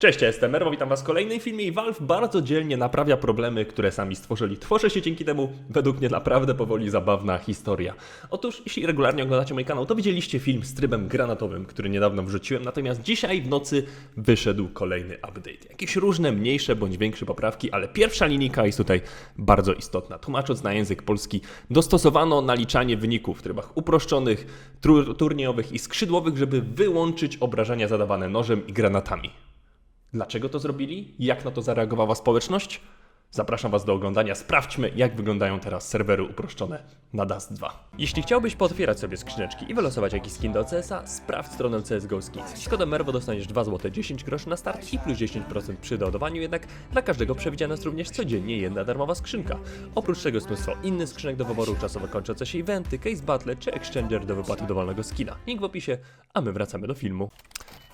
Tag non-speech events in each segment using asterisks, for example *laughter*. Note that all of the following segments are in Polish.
Cześć, ja jestem Merwo, witam was w kolejnym filmie i Valve bardzo dzielnie naprawia problemy, które sami stworzyli. Tworzy się dzięki temu, według mnie, naprawdę powoli zabawna historia. Otóż, jeśli regularnie oglądacie mój kanał, to widzieliście film z trybem granatowym, który niedawno wrzuciłem, natomiast dzisiaj w nocy wyszedł kolejny update. Jakieś różne mniejsze bądź większe poprawki, ale pierwsza linijka jest tutaj bardzo istotna. Tłumacząc na język polski, dostosowano naliczanie wyników w trybach uproszczonych, tur- turniejowych i skrzydłowych, żeby wyłączyć obrażenia zadawane nożem i granatami. Dlaczego to zrobili? Jak na to zareagowała społeczność? Zapraszam Was do oglądania. Sprawdźmy, jak wyglądają teraz serwery uproszczone na Dust 2. Jeśli chciałbyś potwierać sobie skrzyneczki i wylosować jakiś skin do CS-a, sprawdź stronę CSGO Skins. Z kodem MERWO dostaniesz 2 zł 10 groszy na start i plus 10% przy doładowaniu, jednak dla każdego przewidziana jest również codziennie jedna darmowa skrzynka. Oprócz tego jest mnóstwo innych skrzynek do wyboru, czasowo kończące się eventy, case battle czy exchanger do wypłaty dowolnego skina. Link w opisie, a my wracamy do filmu.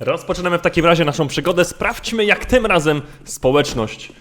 Rozpoczynamy w takim razie naszą przygodę. Sprawdźmy, jak tym razem społeczność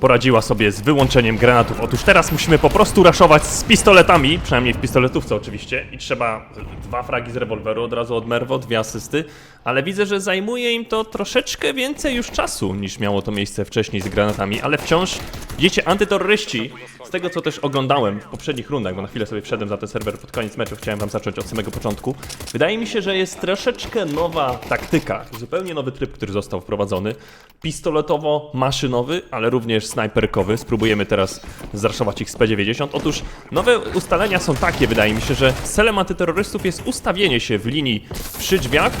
poradziła sobie z wyłączeniem granatów. Otóż teraz musimy po prostu raszować z pistoletami, przynajmniej w pistoletówce oczywiście, i trzeba dwa fragi z rewolweru od razu od Merwo, dwie asysty, ale widzę, że zajmuje im to troszeczkę więcej już czasu niż miało to miejsce wcześniej z granatami, ale wciąż, widzicie, antyterroryści, z tego co też oglądałem w poprzednich rundach, bo na chwilę sobie wszedłem za ten serwer pod koniec meczu, chciałem wam zacząć od samego początku, wydaje mi się, że jest troszeczkę nowa taktyka, zupełnie nowy tryb, który został wprowadzony, pistoletowo-maszynowy, ale również snajperkowy. Spróbujemy teraz zraszować ich z P90. Otóż nowe ustalenia są takie, wydaje mi się, że celem antyterrorystów jest ustawienie się w linii przy drzwiach,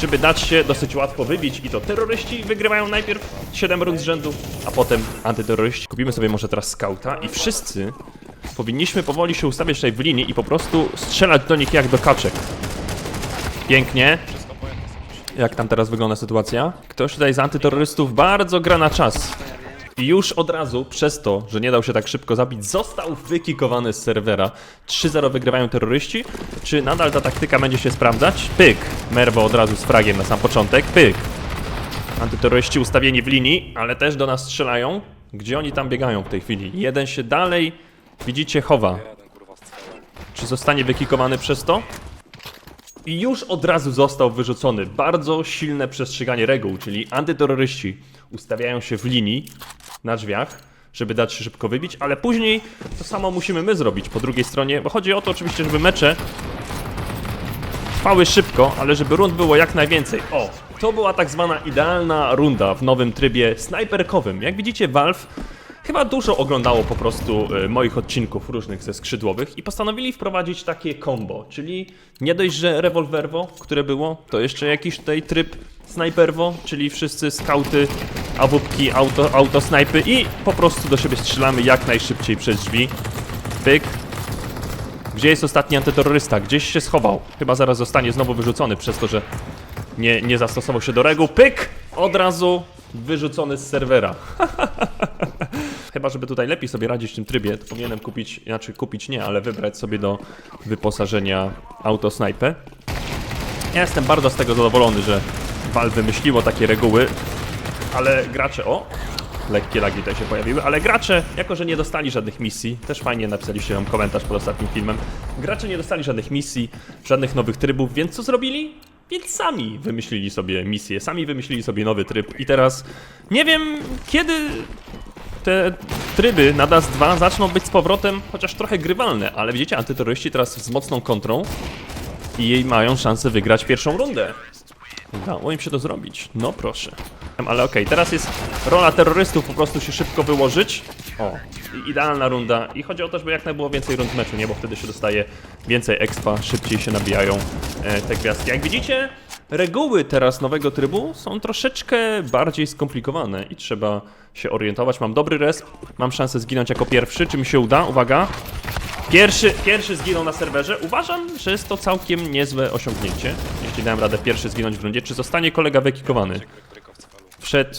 żeby dać się dosyć łatwo wybić i to terroryści wygrywają najpierw 7 rund z rzędu, a potem antyterroryści. Kupimy sobie może teraz skauta i wszyscy powinniśmy powoli się ustawiać tutaj w linii i po prostu strzelać do nich jak do kaczek. Pięknie. Jak tam teraz wygląda sytuacja? Ktoś tutaj z antyterrorystów bardzo gra na czas. I już od razu, przez to, że nie dał się tak szybko zabić, został wykikowany z serwera. 3-0 wygrywają terroryści. Czy nadal ta taktyka będzie się sprawdzać? Pyk. Merwo od razu z fragiem na sam początek. Pyk. Antyterroryści ustawieni w linii, ale też do nas strzelają. Gdzie oni tam biegają w tej chwili? Jeden się dalej, widzicie, chowa. Czy zostanie wykikowany przez to? I już od razu został wyrzucony. Bardzo silne przestrzeganie reguł, czyli antyterroryści ustawiają się w linii na drzwiach, żeby dać się szybko wybić, ale później to samo musimy my zrobić po drugiej stronie, bo chodzi o to oczywiście, żeby mecze trwały szybko, ale żeby rund było jak najwięcej. O, to była tak zwana idealna runda w nowym trybie snajperkowym. Jak widzicie, Valve chyba dużo oglądało po prostu y, moich odcinków różnych ze skrzydłowych i postanowili wprowadzić takie combo, czyli nie dość, że rewolwerwo, które było, to jeszcze jakiś tutaj tryb snajperwo, czyli wszyscy skauty, awupki, auto, autosnajpy i po prostu do siebie strzelamy jak najszybciej przez drzwi. Pyk, gdzie jest ostatni antyterrorysta? Gdzieś się schował. Chyba zaraz zostanie znowu wyrzucony przez to, że nie, nie zastosował się do reguł. Pyk! Od razu wyrzucony z serwera. *laughs* Chyba, żeby tutaj lepiej sobie radzić w tym trybie, to powinienem kupić, znaczy kupić nie, ale wybrać sobie do wyposażenia autosnajpę. Ja jestem bardzo z tego zadowolony, że Valve wymyśliło takie reguły, ale gracze, o, lekkie lagi tutaj się pojawiły, ale gracze, jako że nie dostali żadnych misji, też fajnie napisaliście nam komentarz pod ostatnim filmem, gracze nie dostali żadnych misji, żadnych nowych trybów, więc co zrobili? Więc sami wymyślili sobie misję, sami wymyślili sobie nowy tryb i teraz nie wiem kiedy te tryby na DAS 2 zaczną być z powrotem chociaż trochę grywalne, ale widzicie, antyterroryści teraz z mocną kontrą i mają szansę wygrać pierwszą rundę. Udało im się to zrobić. No proszę. Ale okej, teraz jest rola terrorystów po prostu się szybko wyłożyć. O, idealna runda. I chodzi o to, żeby jak najbyło więcej rund meczu, nie? Bo wtedy się dostaje więcej expa, szybciej się nabijają e, te gwiazdki. Jak widzicie, reguły teraz nowego trybu są troszeczkę bardziej skomplikowane i trzeba się orientować. Mam dobry resp, mam szansę zginąć jako pierwszy. Czy mi się uda? Uwaga. Pierwszy, pierwszy zginął na serwerze. Uważam, że jest to całkiem niezłe osiągnięcie. Jeśli dałem radę pierwszy zginąć w rundzie, czy zostanie kolega wykikowany? Wszedł.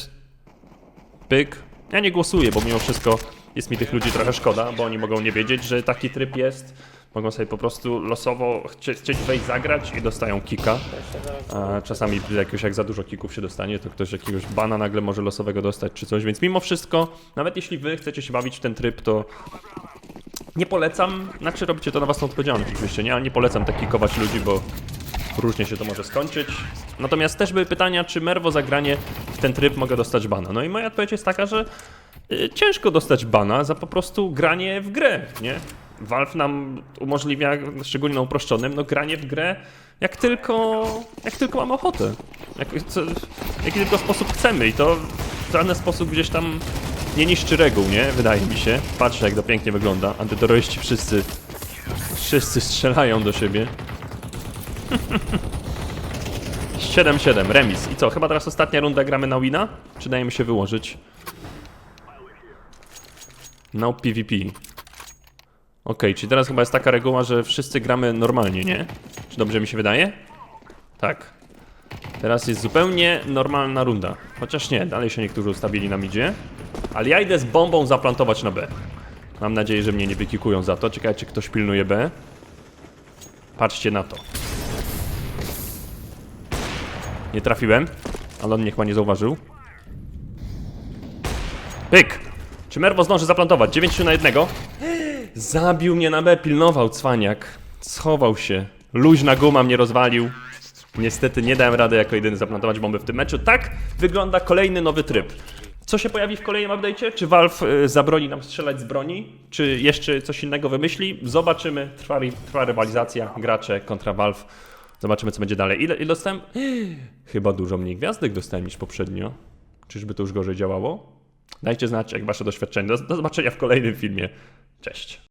Pyk. Ja nie głosuję, bo mimo wszystko jest mi tych ludzi trochę szkoda, bo oni mogą nie wiedzieć, że taki tryb jest. Mogą sobie po prostu losowo chcie- chcieć wejść zagrać i dostają kika. A czasami jakoś jak za dużo kików się dostanie, to ktoś jakiegoś bana nagle może losowego dostać czy coś, więc mimo wszystko, nawet jeśli wy chcecie się bawić w ten tryb, to nie polecam, znaczy robicie to na własną odpowiedzialność oczywiście, nie, ale nie polecam tak kikować ludzi, bo różnie się to może skończyć. Natomiast też były pytania, czy Merwo zagranie w ten tryb mogę dostać bana. No i moja odpowiedź jest taka, że ciężko dostać bana za po prostu granie w grę, nie? Valve nam umożliwia, szczególnie na uproszczonym, no granie w grę jak tylko, jak tylko mamy ochotę. Jak, co, jaki tylko sposób chcemy i to w żaden sposób gdzieś tam nie niszczy reguł, nie? Wydaje mi się. Patrzę jak to pięknie wygląda. Antyterroryści wszyscy, wszyscy strzelają do siebie. *laughs* 7-7, remis. I co, chyba teraz ostatnia runda gramy na wina? Czy dajemy się wyłożyć? No PvP. Okej, czyli teraz chyba jest taka reguła, że wszyscy gramy normalnie, nie? Czy dobrze mi się wydaje? Tak. Teraz jest zupełnie normalna runda. Chociaż nie, dalej się niektórzy ustawili na midzie. Ale ja idę z bombą zaplantować na B. Mam nadzieję, że mnie nie wykikują za to. Czekajcie, czy ktoś pilnuje B. Patrzcie na to. Nie trafiłem, ale on mnie chyba nie zauważył. Pyk! Czy Merwo zdąży zaplantować? 9 na jednego. Zabił mnie na B, pilnował cwaniak. Schował się. Luźna guma mnie rozwalił. Niestety nie dałem rady jako jedyny zaplantować bomby w tym meczu. Tak wygląda kolejny nowy tryb. Co się pojawi w kolejnym update'cie? Czy Valve y, zabroni nam strzelać z broni? Czy jeszcze coś innego wymyśli? Zobaczymy. Trwa, trwa rywalizacja. Gracze kontra Valve. Zobaczymy, co będzie dalej. Ile, ile dostałem? Chyba dużo mniej gwiazdek dostałem niż poprzednio. Czyżby to już gorzej działało? Dajcie znać, jak wasze doświadczenie. Do, do zobaczenia w kolejnym filmie. Cześć.